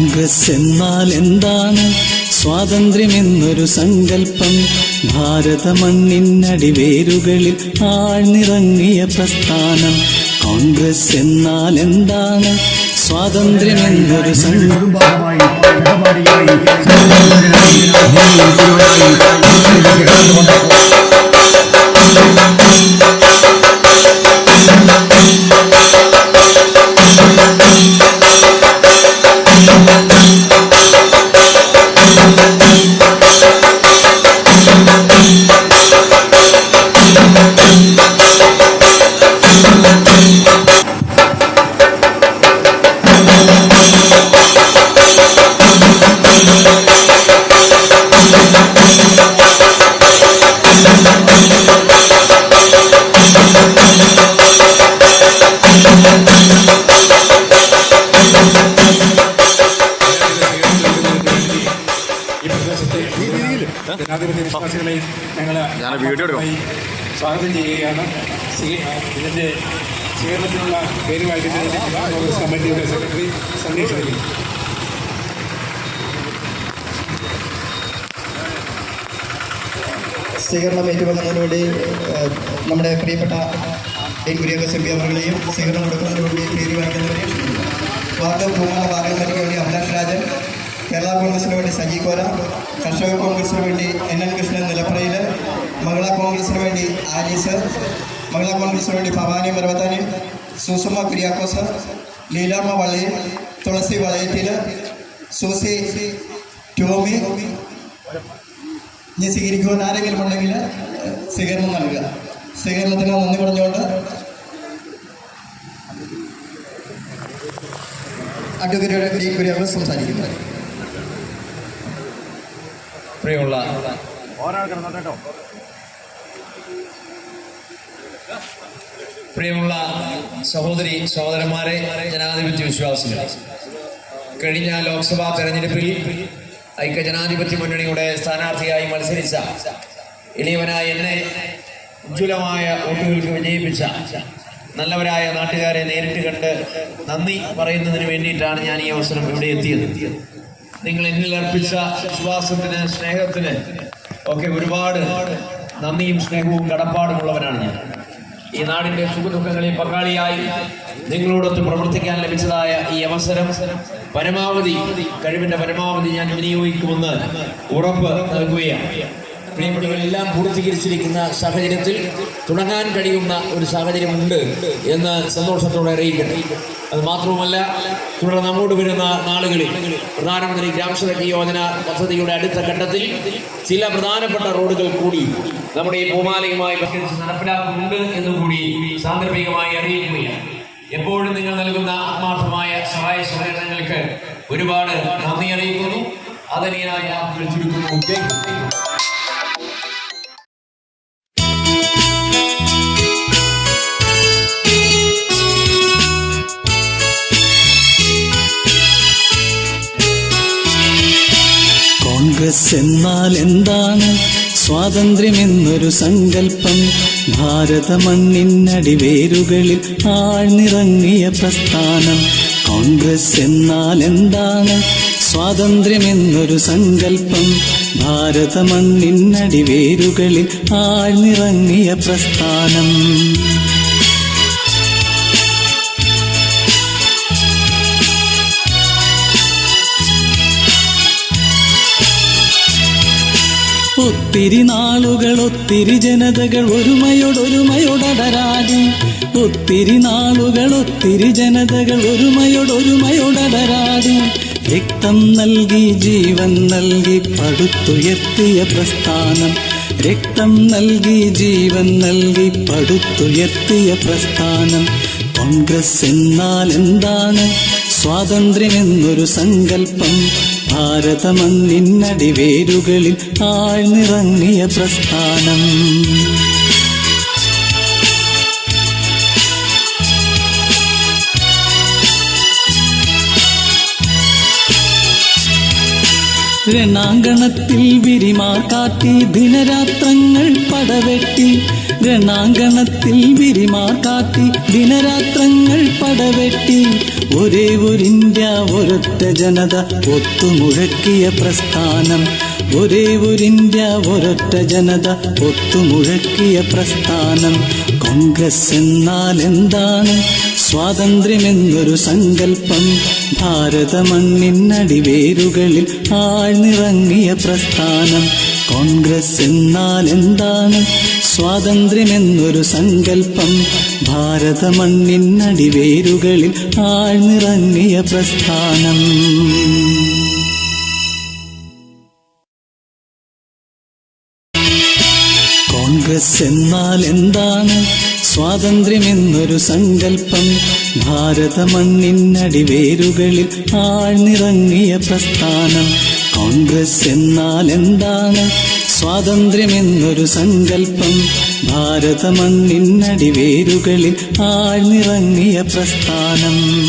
കോൺഗ്രസ് എന്നാൽ എന്താണ്? സ്വാതന്ത്ര്യമെന്നൊരു സങ്കല്പം. ഭാരത മണ്ണിനടിവേരുകളിൽ ആഴ്ന്നിറങ്ങിയ പ്രസ്ഥാനം. കോൺഗ്രസ് എന്നാൽ എന്താണ്? സ്വാതന്ത്ര്യമെന്നൊരു കുടുംബമായി ഇടപാടിയായി ജനാധിപത്യ വിശ്വാസികളെയും ഞങ്ങൾ സ്വാഗതം ചെയ്യുകയാണ്. ഇതിന്റെ സ്വീകരണത്തിനുള്ള പേരുമായിട്ട് കോൺഗ്രസ് കമ്മിറ്റിയുടെ സെക്രട്ടറി സന്ദേശ് സ്വീകരണം ഏറ്റുവാങ്ങുന്നതിന് വേണ്ടി നമ്മുടെ പ്രിയപ്പെട്ട എൻ ഗുരിയൊക്കെ അവരുടെയും സ്വീകരണം കൊടുക്കുന്നതിന് വേണ്ടി പേര് വായിക്കുന്നവരെയും വാർത്ത പൂർണ വാർത്തകളിലേക്ക് അവർ കേരള കോൺഗ്രസിന് വേണ്ടി സജി കോര കർഷക കോൺഗ്രസിന് വേണ്ടി എൻ എൻ കൃഷ്ണൻ നിലപ്പറയിൽ മഹിളാ കോൺഗ്രസിന് വേണ്ടി ആലീസ് മഹിളാ കോൺഗ്രസിന് വേണ്ടി ഭവാനി മരവത്താനി സൂസമ്മ കുര്യാക്കോ കുര്യാക്കോസ് ലീലാമ്മ വളയിൽ തുളസി വളയത്തിൽ സൂസി ടോമി ഇനി സ്വീകരിക്കുവാൻ ആരെങ്കിലും ഉണ്ടെങ്കിൽ സ്വീകരണം നൽകുക. സ്വീകരണത്തിന് നന്ദി പറഞ്ഞുകൊണ്ട് അഡ്വക്കേറ്റ് ഡി കുര്യാക്കോസ് സംസാരിക്കുന്നത് പ്രിയമുള്ള പ്രിയമുള്ള സഹോദരി സഹോദരന്മാരെ ജനാധിപത്യ വിശ്വാസികൾ കഴിഞ്ഞ ലോക്സഭാ തെരഞ്ഞെടുപ്പിൽ ഐക്യജനാധിപത്യ മുന്നണിയുടെ സ്ഥാനാർത്ഥിയായി മത്സരിച്ച ഇളയവനായ എന്നെ ഉജ്ജ്വലമായ വോട്ടുകൾക്ക് വിജയിപ്പിച്ച നല്ലവരായ നാട്ടുകാരെ നേരിട്ട് കണ്ട് നന്ദി പറയുന്നതിന് വേണ്ടിയിട്ടാണ് ഞാൻ ഈ അവസരം ഇവിടെ എത്തിയത്. നിങ്ങൾ എന്നിൽ അർപ്പിച്ച വിശ്വാസത്തിന് സ്നേഹത്തിന് ഒക്കെ ഒരുപാട് നന്ദിയും സ്നേഹവും കടപ്പാടുമുള്ളവനാണ് ഞാൻ. ഈ നാടിന്റെ സുഖദുഃഖങ്ങളിൽ പങ്കാളിയായി നിങ്ങളോടൊത്ത് പ്രവർത്തിക്കാൻ ലഭിച്ചതായ ഈ അവസരം പരമാവധി കഴിവിന്റെ പരമാവധി ഞാൻ വിനിയോഗിക്കുമെന്ന് ഉറപ്പ് നൽകുകയാണ്. പ്രിയപ്പെട്ടവരെല്ലാം പൂർത്തീകരിച്ചിരിക്കുന്ന സാഹചര്യത്തിൽ തുടങ്ങാൻ കഴിയുന്ന ഒരു സാഹചര്യമുണ്ട് എന്ന് സന്തോഷത്തോടെ അറിയിക്കട്ടെ അത് മാത്രവുമല്ല തുടർന്ന് അങ്ങോട്ട് വരുന്ന നാളുകളിൽ പ്രധാനമന്ത്രി ഗ്രാമസഡക് യോജന പദ്ധതിയുടെ അടുത്ത ഘട്ടത്തിൽ ചില പ്രധാനപ്പെട്ട റോഡുകൾ കൂടി നമ്മുടെ ഈ ഭൂമാലയുമായി പ്രത്യേകിച്ച് നടപ്പിലാക്കുന്നുണ്ട് എന്നും കൂടി സാന്ദർഭികമായി അറിയിക്കുകയാണ്. എപ്പോഴും നിങ്ങൾ നൽകുന്ന ആത്മാർത്ഥമായ സഹായ സഹകരണങ്ങൾക്ക് ഒരുപാട് നന്ദി അറിയിക്കുന്നു. അതിനെ ഞാൻ ചുരുക്കുന്നു. എന്നൊരു എന്താണ്? സ്വാതന്ത്ര്യമെന്നൊരു സങ്കല്പം. ഭാരത മണ്ണിനടിവേരുകളിൽ ആഴ്ന്നിറങ്ങിയ പ്രസ്ഥാനം. കോൺഗ്രസ് എന്നാൽ എന്താണ്? സ്വാതന്ത്ര്യമെന്നൊരു സങ്കല്പം. ഭാരത മണ്ണിനടിവേരുകളിൽ ആഴ്ന്നിറങ്ങിയ പ്രസ്ഥാനം. ഒത്തിരി നാളുകൾ ഒത്തിരി ജനതകൾ ഒരുമയോടൊരുമയോടടരാടി ഒത്തിരി നാളുകൾ ഒത്തിരി ജനതകൾ ഒരുമയോടൊരുമയോടടരാടി രക്തം നൽകി ജീവൻ നൽകി പടുത്തുയർത്തിയ പ്രസ്ഥാനം. രക്തം നൽകി ജീവൻ നൽകി പടുത്തുയർത്തിയ പ്രസ്ഥാനം. കോൺഗ്രസ് എന്നാൽ എന്താണ്? സ്വാതന്ത്ര്യമെന്നൊരു സങ്കല്പം. ഭാരതമന്നിന്നടിവേരുകളിൽ ആഴ്ന്നിറങ്ങിയ പ്രസ്ഥാനം. രണാങ്കണത്തിൽ വിരിമാ കാട്ടി ദിനരാത്രങ്ങൾ പടവെട്ടി. രണാങ്കണത്തിൽ വിരിമാർ കാട്ടി ദിനരാത്രങ്ങൾ പടവെട്ടി. ഒരേ ഒരു ഇന്ത്യ ഒരൊറ്റ ജനത ഒത്തുമുഴക്കിയ പ്രസ്ഥാനം. ഒരേ ഒരു ഇന്ത്യ ഒരൊറ്റ ജനത ഒത്തുമുഴക്കിയ പ്രസ്ഥാനം. കോൺഗ്രസ് എന്നാൽ എന്താണ്? സ്വാതന്ത്ര്യമെന്നൊരു സങ്കല്പം. ഭാരത മണ്ണിനടിവേരുകളിൽ ആഴ്ന്നിറങ്ങിയ പ്രസ്ഥാനം. കോൺഗ്രസ് എന്നാൽ എന്താണ്? സ്വാതന്ത്ര്യമെന്നൊരു സങ്കല്പം. ഭാരത മണ്ണിനടിവേരുകളിൽ ആഴ്ന്നിറങ്ങിയ പ്രസ്ഥാനം. കോൺഗ്രസ് എന്നാൽ എന്താണ്? സ്വാതന്ത്ര്യമെന്നൊരു സങ്കല്പം ഭാരത മണ്ണിനടിവേരുകളിൽ ആഴ്ന്നിറങ്ങിയ പ്രസ്ഥാനം. കോൺഗ്രസ് എന്നാൽ എന്താണ്? സ്വാതന്ത്ര്യമെന്നൊരു സങ്കല്പം ഭാരത മണ്ണിനടിവേരുകളിൽ ആഴ്ന്നിറങ്ങിയ പ്രസ്ഥാനം.